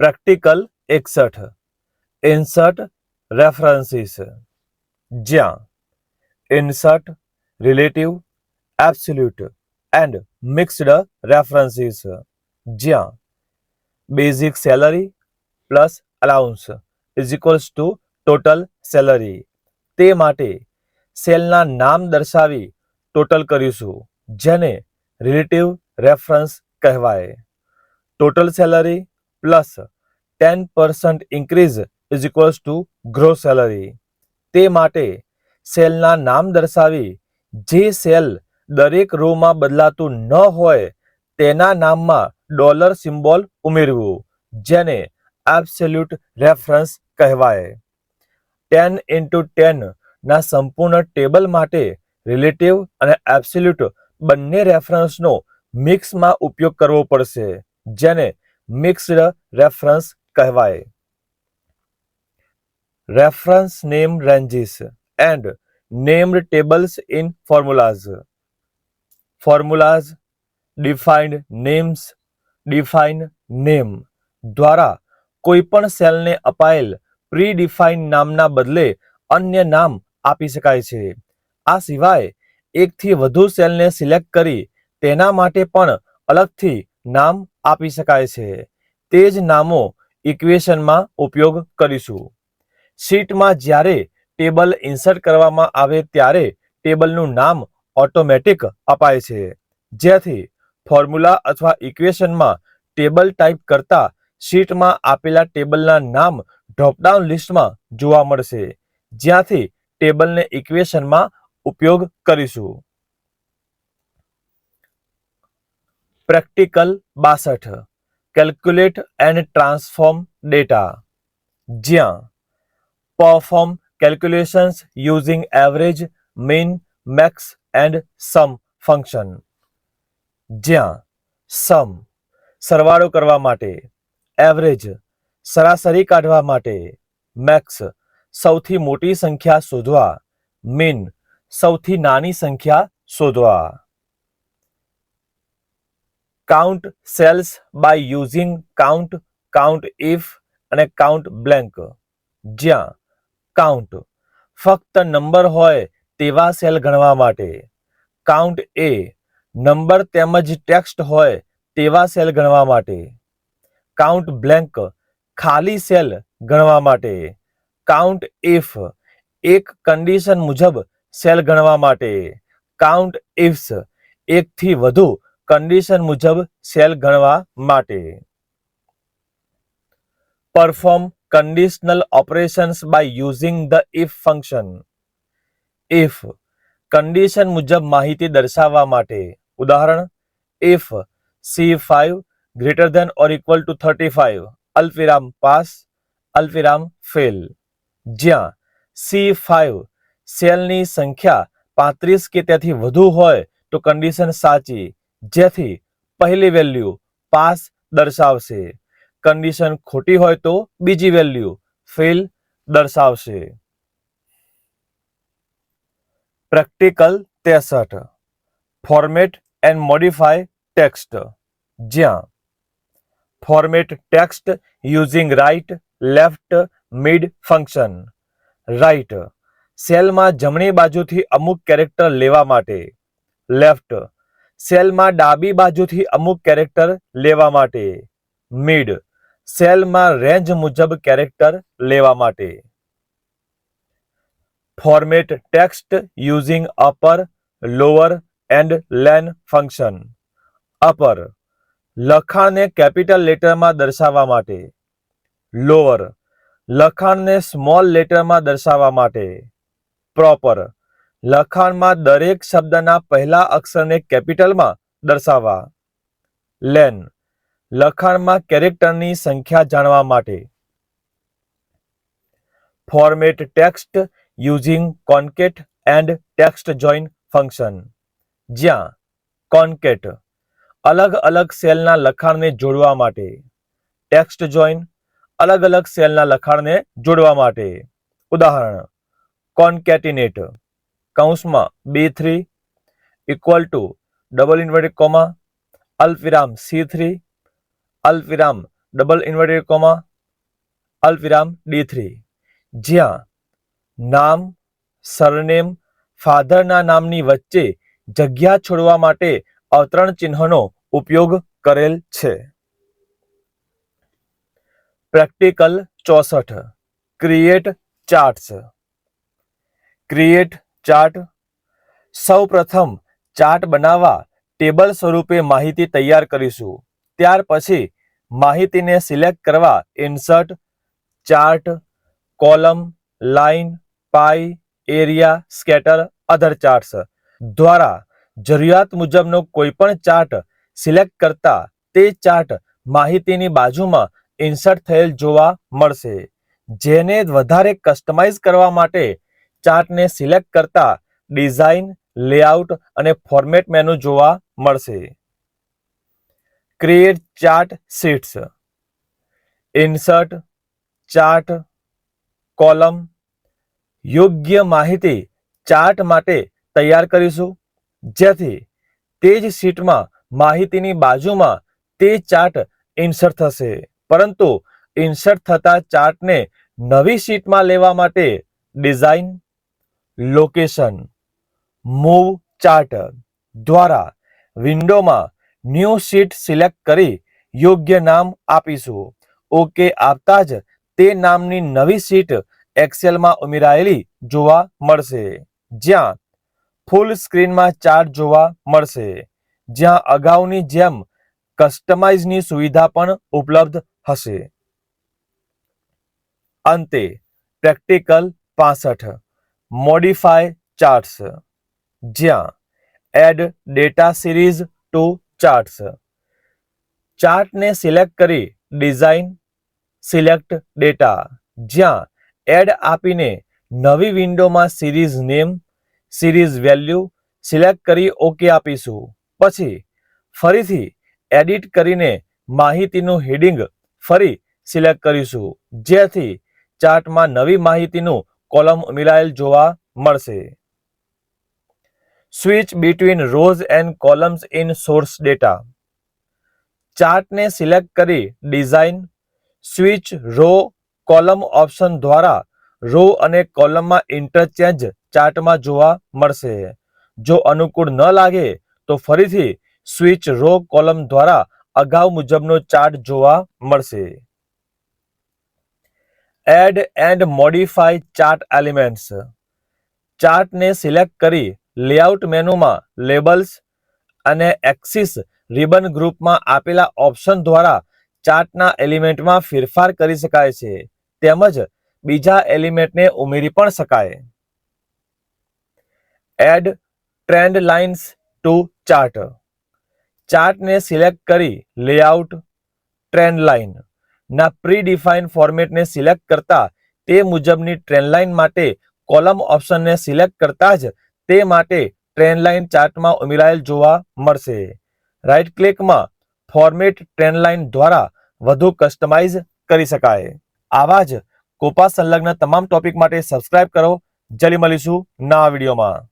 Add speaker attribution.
Speaker 1: Practical એકસઠ. Insert references. જ્યાં insert relative, absolute and mixed references. જ્યાં basic salary plus allowance is equals to total salary તે માટે સેલના નામ દર્શાવી ટોટલ કરીશું, જેને રિલેટિવ રેફરન્સ કહેવાય. Total salary plus ten percent increase is equals to gross salary. તે માટે સેલના નામ દર્શાવી જે સેલ દરેક રોમાં બદલાતું ન હોય તેના નામમાં ડોલર સિમ્બોલ ઉમેરવું, જેને એબ્સોલ્યુટ રેફરન્સ કહેવાય. ટેન ઇન્ટુ ટેનના સંપૂર્ણ ટેબલ માટે રિલેટિવ અને એબ્સોલ્યુટ બંને રેફરન્સનો મિક્સમાં ઉપયોગ કરવો પડશે, જેને મિક્સ્ડ રેફરન્સ કહેવાય. Reference name ranges and named tables in formulas. Formulas defined names define name દ્વારા કોઈપણ સેલને અપાયેલ પ્રી ડિફાઇન નામના બદલે અન્ય નામ આપી શકાય છે. આ સિવાય એકથી વધુ સેલને સિલેક્ટ કરી તેના માટે પણ અલગથી નામ આપી શકાય છે. તે જ નામો ઇક્વેશનમાં ઉપયોગ કરીશું. શીટમાં જ્યારે ટેબલ ઇન્સર્ટ કરવામાં આવે ત્યારે ટેબલનું નામ ઓટોમેટિક અપાય છે. જેથી ફોર્મ્યુલા અથવા ઇક્વેશનમાં ટેબલ ટાઈપ કરતા શીટમાં આપેલા ટેબલના નામ ડ્રોપડાઉન લિસ્ટમાં જોવા મળશે. જ્યાંથી ટેબલને ઇક્વેશનમાં ઉપયોગ કરીશું. પ્રેક્ટિકલ બાસઠ. Calculate and transform data. જ્યાં perform calculations using average, mean, max and sum function. જ્યાં સમ સરવાળો કરવા માટે, એવરેજ સરાસરી કાઢવા માટે, મેક્સ સૌથી મોટી સંખ્યા શોધવા, મીન સૌથી નાની સંખ્યા શોધવા. Count cells by using count count if અને કાઉન્ટ બ્લેન્ક જ્યાં કાઉન્ટ ફક્ત નંબર હોય તેવા સેલ ગણવા માટે. કાઉન્ટ એ નંબર તેમજ ટેક્સ્ટ હોય તેવા સેલ ગણવા માટે. કાઉન્ટ બ્લેન્ક ખાલી સેલ ગણવા માટે. કાઉન્ટ ઇફ એક કન્ડિશન મુજબ સેલ ગણવા માટે. કાઉન્ટ ઇફ્સ એકથી વધુ કન્ડિશન મુજબ સેલ ગણવા માટે. Perform conditional operations by using the if function if condition મુજબ માહિતી દર્શાવવા માટે. ઉદાહરણ if C five greater than or equal to thirty five અલ્પિરામ pass અલ્પિરામ ફેલ જ્યાં સી ફાઇવ સેલની સંખ્યા પાંત્રીસ કે તેથી વધુ હોય તો કન્ડિશન સાચી. જેથી પહેલી વેલ્યુ પાસ દર્શાવશે. કન્ડિશન ખોટી હોય તો બીજી વેલ્યુ ફેલ દર્શાવશે. પ્રેક્ટિકલ ત્રેસઠ. Format and modify text. જ્યાં format text using right left, mid function. Right સેલમાં જમણી બાજુથી અમુક કેરેક્ટર લેવા માટે. લેફ્ટ સેલમાં ડાબી બાજુથી અમુક કેરેક્ટર લેવા માટે. મિડ. સેલમાં રેન્જ મુજબ કેરેક્ટર લેવા માટે. Format text using upper, lower and len function. Upper. લખાણને કેપિટલ લેટરમાં દર્શાવવા માટે. લોઅર. લખાણને સ્મોલ લેટરમાં દર્શાવવા માટે. પ્રોપર. લખાણમાં દરેક શબ્દના પહેલા અક્ષરને કેપિટલમાં દર્શાવવા. લેન, લખાણમાં કેરેક્ટરની સંખ્યા જાણવા માટે. Format text using concat and text join function. જ્યાં, કોન્કેટ, અલગ અલગ સેલના લખાણને જોડવા માટે. ટેક્સ્ટ જોઈન અલગ અલગ સેલના લખાણને જોડવા માટે. ઉદાહરણ, કોન્કેટિનેટ. કૌંસમાં B three equal to double inverted comma અલ્પવિરામ સી થ્રી, અલ્પવિરામ ડબલ ઇન્વર્ટેડ કોમા અલ્પવિરામ ડી થ્રી. જ્યાં નામ, સરનેમ, ફાધરના નામની વચ્ચે જગ્યા છોડવા માટે અવતરણ ચિહ્નનો ઉપયોગ કરેલ છે. પ્રેક્ટિકલ ચોસઠ. Create charts. Create chart. સૌ પ્રથમ ચાર્ટ બનાવવા ટેબલ સ્વરૂપે માહિતી તૈયાર કરીશું. ત્યાર પછી માહિતીને સિલેક્ટ કરવા insert, chart, column, line, pie, area, scatter, other charts દ્વારા જરૂરિયાત મુજબનો કોઈપણ ચાર્ટ સિલેક્ટ કરતા તે ચાર્ટ માહિતીની બાજુમાં ઇન્સર્ટ થયેલ જોવા મળશે, જેને વધારે કસ્ટમાઇઝ કરવા માટે ચાર્ટને સિલેક્ટ કરતા ડિઝાઇન, લેઆઉટ અને ફોર્મેટ મેનુ જોવા મળશે. Create chart sheets. Insert chart column. યોગ્ય માહિતી ચાર્ટ માટે તૈયાર કરીશું. જેથી તે જ શીટમાં માહિતીની બાજુમાં તે ચાર્ટ ઇન્સર્ટ થશે. પરંતુ ઇન્સર્ટ થતા ચાર્ટને નવી શીટમાં લેવા માટે ડિઝાઇન લોકેશન મૂવ ચાર્ટ દ્વારા વિન્ડોમાં ન્યૂ શીટ સિલેક્ટ કરી યોગ્ય નામ આપીશું. ઓકે આપતા જ તે નામની નવી શીટ એક્સેલમાં ઉમેરાયેલી જોવા મળશે. જ્યાં ફૂલ સ્ક્રીનમાં ચાર્ટ જોવા મળશે. જ્યાં અગાઉની જેમ કસ્ટમાઇઝની સુવિધા પણ ઉપલબ્ધ હશે. અંતે પ્રેક્ટિકલ પાસઠ. મોડિફાય ચાર્ટ્સ જ્યાં add data series to charts ચાર્ટને select કરી ડિઝાઇન સિલેક્ટ ડેટા જ્યાં એડ આપીને નવી વિન્ડોમાં series name series value select કરી ઓકે આપીશું. પછી ફરીથી એડિટ કરીને માહિતીનું હેડિંગ ફરી સિલેક્ટ કરીશું. જેથી ચાર્ટમાં નવી માહિતીનું કોલમ ઉમેરાયેલ જોવા મળશે. Switch between rows and columns in source data ચાર્ટને select કરી design, switch row column option દ્વારા રો અને કોલમમાં ઇન્ટરચેન્જ ચાર્ટમાં જોવા મળશે. જો અનુકૂળ ન લાગે તો ફરીથી સ્વિચ રો કોલમ દ્વારા અગાઉ મુજબનો ચાર્ટ જોવા મળશે. Add and modify chart elements ચાર્ટને select કરી લેઆઉટ મેનુમાં લેબલ્સ અને એક્સિસ રિબન ગ્રુપમાં આપેલા ઓપ્શન દ્વારા ચાર્ટના એલિમેન્ટમાં ફેરફાર કરી શકાય છે. તેમજ બીજા એલિમેન્ટને ઉમેરી પણ શકાય. Add trend lines to chart ચાર્ટને select કરી લેઆઉટ ટ્રેન્ડ લાઇન ના પ્રીડિફાઇન ફોર્મેટને સિલેક્ટ કરતા તે મુજબની ટ્રેનલાઇન માટે કોલમ ઓપ્શનને સિલેક્ટ કરતા જ તે માટે ટ્રેનલાઇન ચાર્ટમાં ઉમેરાયેલ જોવા મળશે. રાઇટ ક્લિકમાં ફોર્મેટ ટ્રેનલાઇન દ્વારા વધુ કસ્ટમાઇઝ કરી શકાય. આવા જ કોપા સંલગ્ન તમામ ટોપિક માટે સબસ્ક્રાઇબ કરો. જલી મળીશું નવા વિડીયોમાં.